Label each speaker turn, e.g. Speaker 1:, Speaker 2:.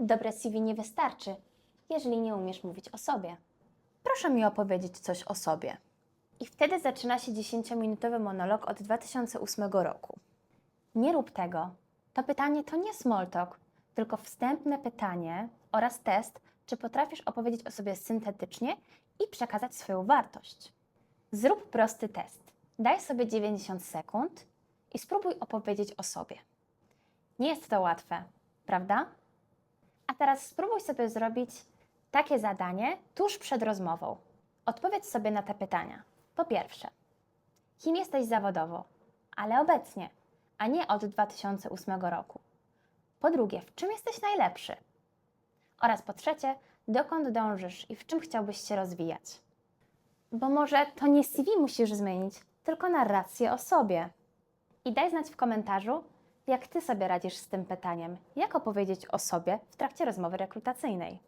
Speaker 1: Dobre CV nie wystarczy, jeżeli nie umiesz mówić o sobie.
Speaker 2: Proszę mi opowiedzieć coś o sobie.
Speaker 1: I wtedy zaczyna się 10-minutowy monolog od 2008 roku. Nie rób tego. To pytanie to nie small talk, tylko wstępne pytanie oraz test, czy potrafisz opowiedzieć o sobie syntetycznie i przekazać swoją wartość. Zrób prosty test. Daj sobie 90 sekund i spróbuj opowiedzieć o sobie. Nie jest to łatwe, prawda? A teraz spróbuj sobie zrobić takie zadanie tuż przed rozmową. Odpowiedz sobie na te pytania. Po pierwsze, kim jesteś zawodowo, ale obecnie, a nie od 2008 roku? Po drugie, w czym jesteś najlepszy? Oraz po trzecie, dokąd dążysz i w czym chciałbyś się rozwijać? Bo może to nie CV musisz zmienić, tylko narrację o sobie. I daj znać w komentarzu, jak Ty sobie radzisz z tym pytaniem, jak opowiedzieć o sobie w trakcie rozmowy rekrutacyjnej.